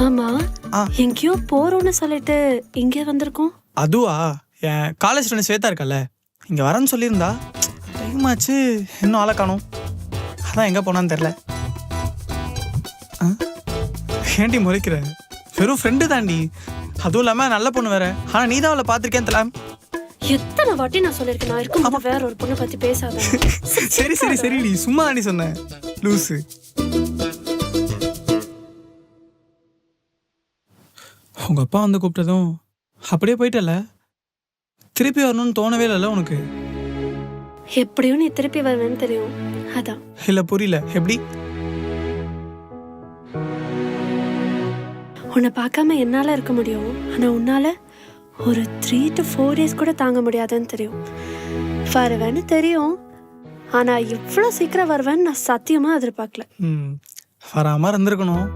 ஆமா. எங்கேயோ போறோம்னு சொல்லிட்டு இங்கே வந்திருக்கோம். அதுவா? என் காலேஜ் ஃப்ரெண்ட் ஸ்வேதா இருக்கல்ல இங்கே வரேன்னு சொல்லியிருந்தா டைம் ஆச்சு இன்னும் ஆளை காணோம். அதான் எங்கே போனான்னு தெரில ஆ? ஏன்டி முறைக்கிற? வெறும் ஃப்ரெண்டு தாண்டி அதுவும் இல்லாமல் நல்ல பொண்ணு வேற. ஆனால் நீ தான் அவளை பார்த்துருக்கேன் தெரியல. எத்தனை வாட்டி நான் சொல்லிருக்கேன் நான் இருக்கும்போது வேற ஒரு பொண்ணை பத்தி பேசாத. சரி சரி சரிடி சும்மா தாண்டி சொன்னேன் லூஸு உங்கள் அப்பா வந்து கூப்பிட்டதும் அப்படியே போயிட்டல? திருப்பி வரணும்னு தோணவே இல்லைல்ல உனக்கு? எப்படியும் நீ திருப்பி வருவேன்னு தெரியும். அதான். இல்லை புரியல. எப்படி? உன்னை பார்க்காம என்னால இருக்க முடியும். ஆனா உன்னால ஒரு த்ரீ டு ஃபோர் டேஸ் கூட தாங்க முடியாதுன்னு தெரியும். வருவேன்னு தெரியும். ஆனா இவ்வளோ சீக்கிரம் வருவேன்னு நான் சத்தியமா எதிர்பார்க்கல. ம் வராமல் இருந்திருக்கணும்.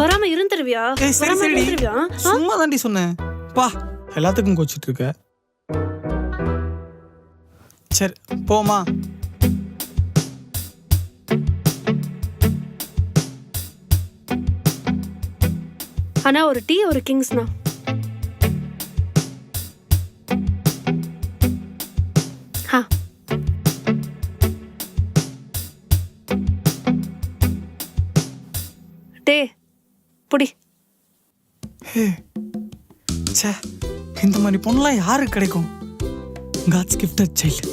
வராம இருந்துருவியா? வராம இருந்துருவியா? சும்மா தாண்டி சொன்னேன். பா எல்லாத்துக்கும் கோச்சிட்டு இருக்க. சரி போமா ஆனா ஒரு டீ ஒரு கிங்ஸ்னா ஹா. டே புடி. ச்சே இந்த மாதிரி பொண்ணுலாம் யாருக்கு கிடைக்கும்? காட்ஸ் கிஃப்டட் சைல்டு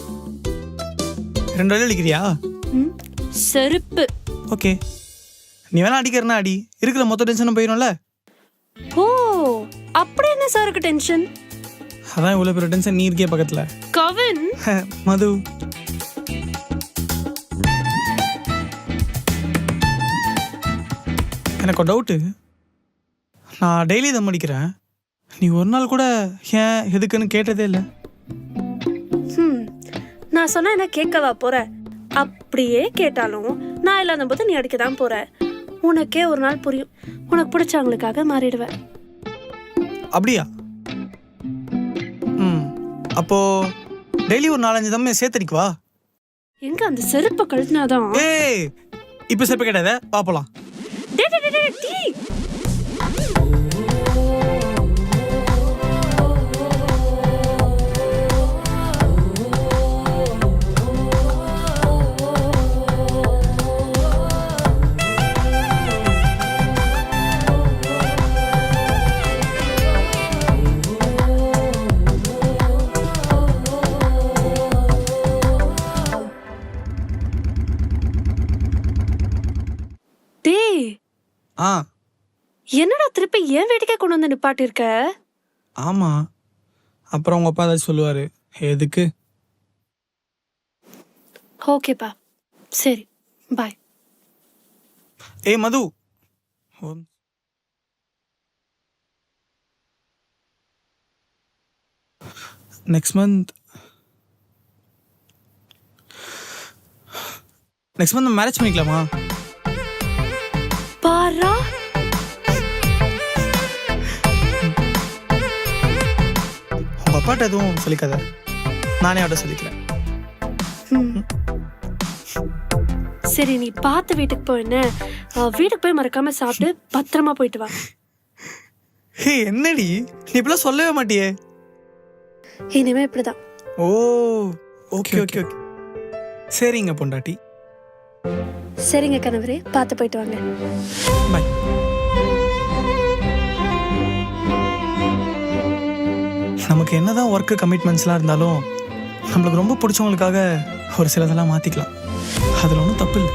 ரெண்டு வழி அடிக்கிறியா? ம், செருப்பு. ஓகே. நீ வேணா அடிக்கிறனா அடி. இருக்கிற மொத்த டென்ஷனும் போயிடும்ல ஓ அப்படி என்ன சாருக்கு டென்ஷன் அதான் இவ்வளோ பெரிய டென்ஷன் நீ இருக்கே பக்கத்தில். கவின். மது. எனக்கு ஒரு டவுட்டு நான் டெய்லி தம் அடிக்கிறேன். நீ ஒரு நாள் கூட ஏன் எதுக்குன்னு கேட்டதே இல்லை. ஹம், நான் சொன்னா என்ன கேட்கவா போற அப்படியே கேட்டாலும் நான் இல்லாத போது நீ அடிக்க தான் போற உனக்கே ஒரு நாள் புரியும் உனக்கு பிடிச்சவங்களுக்காக மாறிடுவேன் அப்படியா ம் அப்போ டெய்லி ஒரு நாலஞ்சு தம்மே சேர்த்தடிக்குவா எங்க அந்த செருப்பை கழுத்தினாதான் ஏய் இப்போ செப்ப கேட்டாத பாப்பலாம் டேய், டேய், டேய், டேய். டேய் ஆ. என்னடா திருப்பி ஏன் வீட்டுக்கே கொண்டு வந்து நிப்பாட்டிருக்க? ஆமாம் அப்புறம் உங்கள் அப்பா ஏதாச்சும் சொல்லுவார். எதுக்கு? ஓகேப்பா. சரி. பாய் ஏய் மது. ஓ- next month next month marriage பண்ணிக்கலாமா? பாரா? உங்கள் அப்பாட்ட எதுவும் சொல்லிக்காத. நானே அவட்ட சொல்லிக்கிறேன். சரி நீ பார்த்து வீட்டுக்கு போ என்ன? அஹ், வீட்டுக்கு போய் மறக்காம சாப்பிட்டு பத்திரமா போயிட்டு வா. ஹே என்னடி? நீ இப்பெல்லாம் சொல்லவே மாட்டியே. இனிமே இப்படிதான். ஓ ஓகே ஓகே ஓகே. சரிங்க பொண்டாட்டி. சரிங்க கணவரே பார்த்து போயிட்டு வாங்க. பாய் நமக்கு என்னதான் ஒர்க்கு கமிட்மெண்ட்ஸ்லாம் இருந்தாலும் நம்மளுக்கு ரொம்ப பிடிச்சவங்களுக்காக ஒரு சிலதெல்லாம் மாற்றிக்கலாம் அதில் ஒன்றும் தப்பு இல்லை.